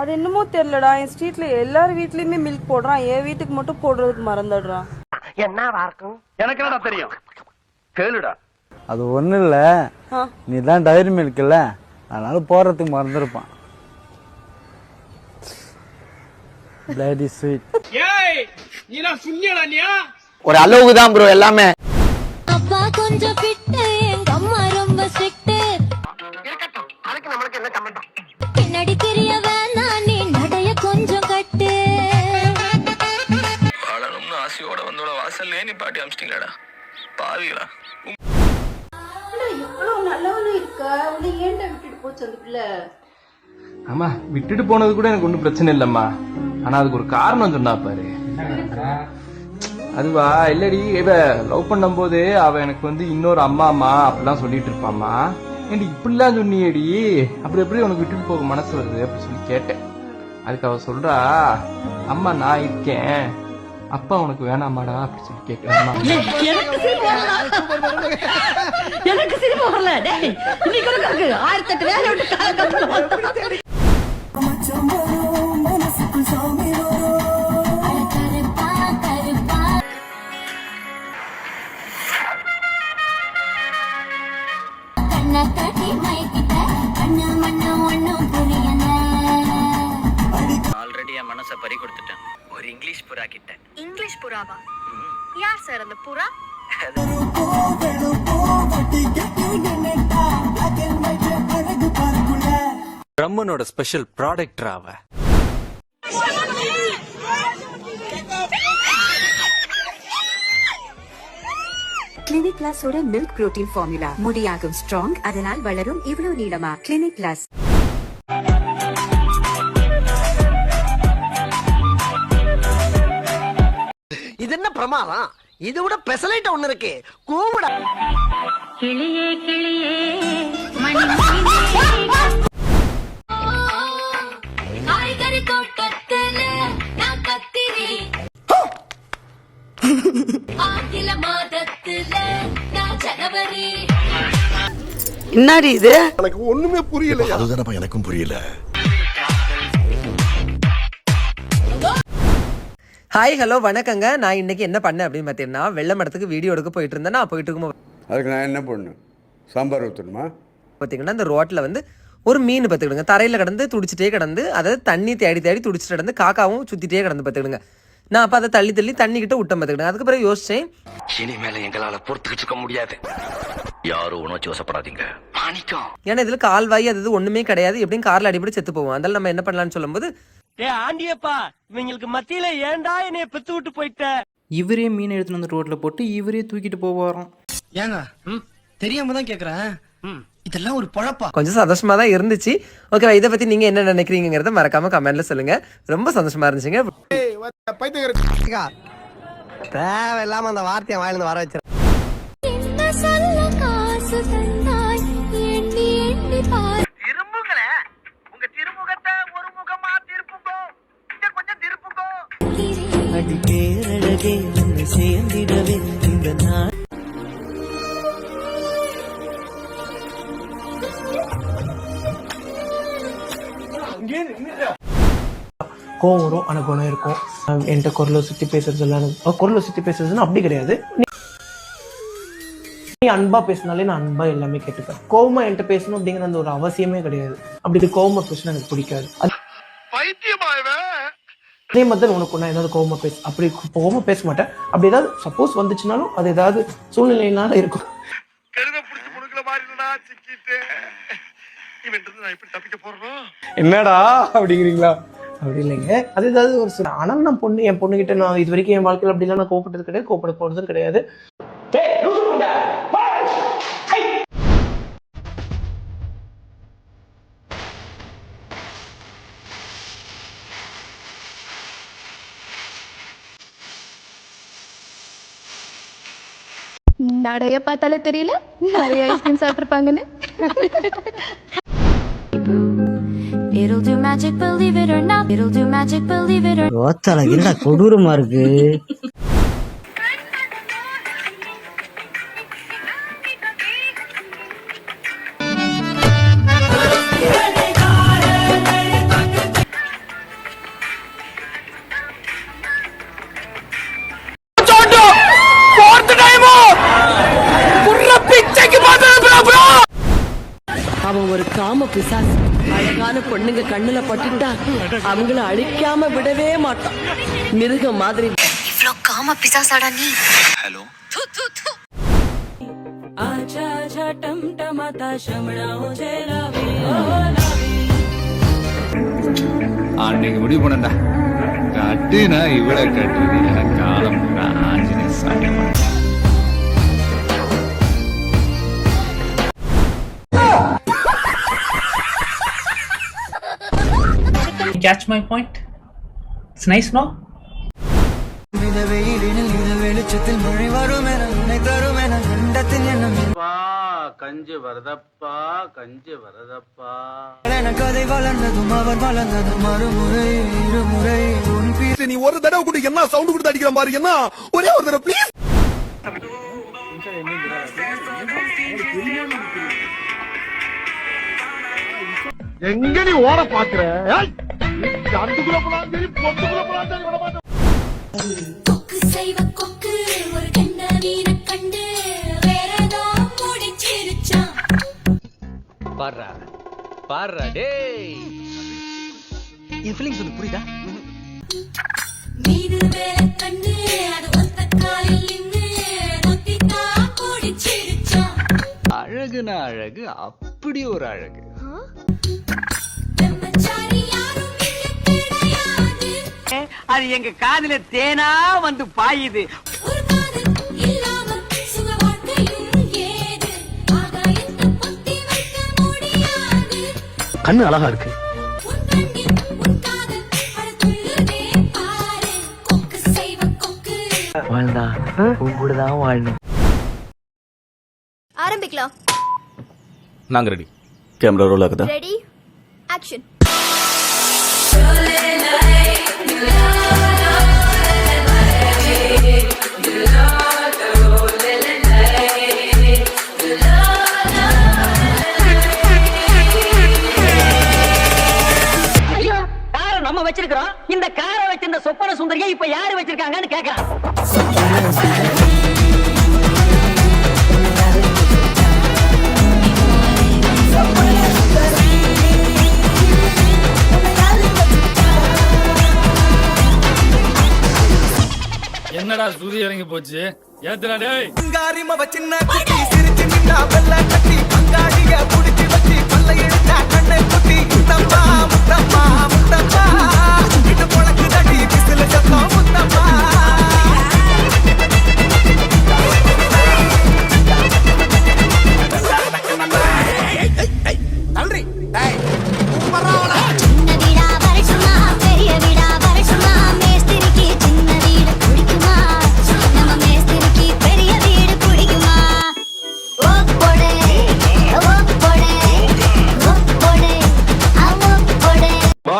அது என்னமோ தெரியலடா என் ஸ்ட்ரீட்ல எல்லார் வீட்லயுமே மில்க் போடுறான் என் வீட்டுக்கு மட்டும் போடுறதுக்கு மறந்துடுறான். எனக்கு என்னடா தெரியும்? கேளுடா. அது ஒன்றும் இல்லை. நீ தான் டைரி மில்க் இல்ல. அதனால போறதுக்கு மறந்துருப்பான். பிளேடி ஸ்வீட் ஒரு அளவுக்கு தான் ப்ரோ எல்லாமே. அப்பா கொஞ்சம் ஃபிட்டு வாசல்லே நீ பாட்டி அமிச்சிட்டீங்களாடா பாவிகளா ஆமா விட்டுட்டு போனது கூட எனக்கு ஒன்றும் பிரச்சனை இல்லம்மா. ஆனா அதுக்கு ஒரு காரணம் சொன்னா பாரு. அதுவா இல்லடி இவ லவ் பண்ணும்போது அவ எனக்கு வந்து இன்னொரு அம்மா அம்மா அப்படிலாம் சொல்லிட்டு இருப்பாம்மா. ஏண்டி இப்படிலாம் சொன்னியேடி. அப்படி எப்படி உனக்கு விட்டுட்டு போக மனசு வருது? அப்படி சொல்லி கேட்டேன். அதுக்கு அவ சொல்றா அம்மா நான் இருக்கேன். அப்பா உனக்கு வேணாமாடா அப்படி சொல்லி கேட்கிறேன் எனக்கு சிரிப்பு வரல. ஆயிரத்தி எட்டு வேலை விட்டு ஆல்ரெடி என் மனசை பறி கொடுத்துட்டேன். ஒரு இங்கிலீஷ் புறா கிட்ட. இங்கிலீஷ் புறாவா? யார் சார் அந்த புறா? பிரம்மனோட ஸ்பெஷல் ப்ராடக்ட் அவ. கிளினிக் பிளஸோட மில்க் புரோட்டீன் ஃபார்முலா முடியாகும் ஸ்ட்ராங் அதனால் வளரும் இவ்வளவு நீளமா? கிளினிக் பிளஸ் பிரமாதம். இது விட பெசலைட் ஒண்ணு இருக்கு. கூவிட. கிளியே கிளியே மணி காய்கறி தோட்டத்துல நான் கத்திரி ஆங்கில மாதத்துல நான் ஜனவரி. என்னடி இது? அதுதானப்பா எனக்கும் புரியல. ஹாய் ஹலோ வணக்கங்க. நான் இன்னைக்கு என்ன பண்ணேன் அப்படின்னு பார்த்தீங்கன்னா வெள்ளை மடத்துக்கு வீடியோ எடுக்க போயிட்டு இருந்தேன். நான் போயிட்டு இருக்கும்போது அதுக்கு நான் என்ன பண்ணணும்? சாம்பார் ஊற்றணுமா பார்த்தீங்கன்னா இந்த ரோட்டில் வந்து ஒரு மீன் பார்த்துக்கிடுங்க தரையில் கிடந்து துடிச்சிட்டே கிடந்து அதை தண்ணி தேடி தேடி துடிச்சிட்டு கிடந்து காக்காவும் சுற்றிட்டே கிடந்து பார்த்துக்கிடுங்க நான் அப்போ அதை தள்ளி தள்ளி தண்ணி கிட்ட விட்டேன் பார்த்துக்கிடுங்க அதுக்கு பிறகு யோசிச்சேன் இனிமேல எங்களால பொறுத்துக்கிட்டு இருக்க முடியாது. யாரும் உணர்ச்சி வசப்படாதீங்க மாணிக்கம். ஏன்னா இதில் கால்வாய் அது ஒன்றுமே கிடையாது. எப்படியும் காரில் அடிப்படி செத்து போவோம். அதனால நம்ம என்ன பண்ணலாம்னு சொல்லும்போது ஏ ஆண்டியப்பா இவங்களுக்கு மத்தியில ஏன்டா என்னைய பெத்து விட்டு போயிட்ட? இவரே மீன் எடுத்துட்டு வந்து ரோட்ல போட்டு இவரே தூக்கிட்டு போவாராம். ஏங்க தெரியாம தான் கேக்குறேன். இதெல்லாம் ஒரு பழப்பா? கொஞ்சம் சந்தோஷமா தான் இருந்துச்சு. ஓகே இதை பத்தி நீங்க என்ன நினைக்கிறீங்கிறத மறக்காம கமெண்ட்ல சொல்லுங்க. ரொம்ப சந்தோஷமா இருந்துச்சுங்க. தேவையில்லாம அந்த வார்த்தையை வாயிலிருந்து வர வச்சு கோவம் வரும் ஆனால் குணம் இருக்கும். என்கிட்ட குரலை சுற்றி பேசுறது எல்லாம் குரலை சுற்றி பேசுறதுன்னு அப்படி கிடையாது. நீ அன்பா பேசினாலே நான் அன்பா எல்லாமே கேட்டுப்பேன். கோவமா என்கிட்ட பேசணும் அப்படிங்கிற அந்த ஒரு அவசியமே கிடையாது. அப்படி கோவமா பேசினா எனக்கு பிடிக்காது. அது- அதே மாதிரி தான் உனக்கு நான் ஏதாவது கோவமா பேச. அப்படி கோவமா பேச மாட்டேன். அப்படி ஏதாவது சப்போஸ் வந்துச்சுனாலும் அது ஏதாவது சூழ்நிலையினால இருக்கும். என்னடா அப்படிங்கிறீங்களா? அப்படி இல்லைங்க. அது ஏதாவது ஒரு சில ஆனால் நான் பொண்ணு என் பொண்ணுகிட்ட நான் இது வரைக்கும் என் வாழ்க்கையில் அப்படிலாம் நான் கோப்பட்டது கிடையாது கோப்பட போறதும் கிடையாது. நடைய பார்த்தாலே தெரியல. நிறைய ஐஸ்கிரீம் சாப்பிட்டுருப்பாங்கன்னு. It'll do magic, believe it or not. It'll do magic, believe it or என்னடா கொடூரமா இருக்கு? அவன் ஒரு காம பிசாசு. அழகான பொண்ணுங்க கண்ணுல பட்டுட்டா அவங்கள அழிக்காம விடவே மாட்டான். மிருகம் மாதிரி. இவ்ளோ காம பிசாசாடா நீ? ஹலோ. அன்னைக்கு முடிவு பண்ணண்டா. கட்டுனா இவ்வளோ கட்டு காலம். ஆஞ்சநேய சாமி catch my point it's nice no கஞ்சி வரதப்பா கஞ்சி வரதப்பா. நீ ஒரு தடவை கூட என்ன சவுண்ட் கொடுத்து அடிக்கிற மாதிரி என்ன? ஒரே ஒரு தடவை ப்ளீஸ் எங்க நீ ஓட பாக்குற? அந்துக்குள்ள போனாலும் சரி பொட்டுக்குள்ள போனாலும் சரி விட மாட்டேன் கொக்கு செய்வ கொக்கு ஒரு கண்டு முடிச்சிருச்சான் பாடுறா பாடுறா டேய். என் ஃபீலிங்ஸ் உனக்கு புரியுதா மீது கண்டு அது ஒத்த காலில் நின்று அழகுனா அழகு அப்படி ஒரு அழகு. அது எங்க காதுல தேனா வந்து பாயுது. ஒரு காதல் இல்லாம சுக வாழ்க்கையும் ஏது? ஆகாயத்தை பொத்தி வைக்க முடியாது. கண்ணு அழகா இருக்கு. வாழ்ந்தா உன் கூட தான் வாழணும். ஆரம்பிக்கலாம். நாங்க ரெடி கேமரா ரோல் ஆகுதா? ரெடி ஆக்ஷன் வச்சிருக்கிறோம். இந்த காரை வச்சிருந்த சொப்பன சுந்தரியை இப்ப யாரு வச்சிருக்காங்கன்னு கேக்குறான் போச்சு. ஏத்துடா டேய். சின்ன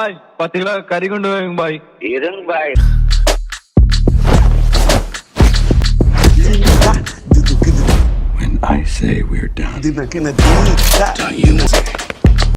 బాయ్ పత్తి కిలో కర్రీ కొండు boy ഇരുങ് boy When I say we're done, Dime que me tiene. Don't you say.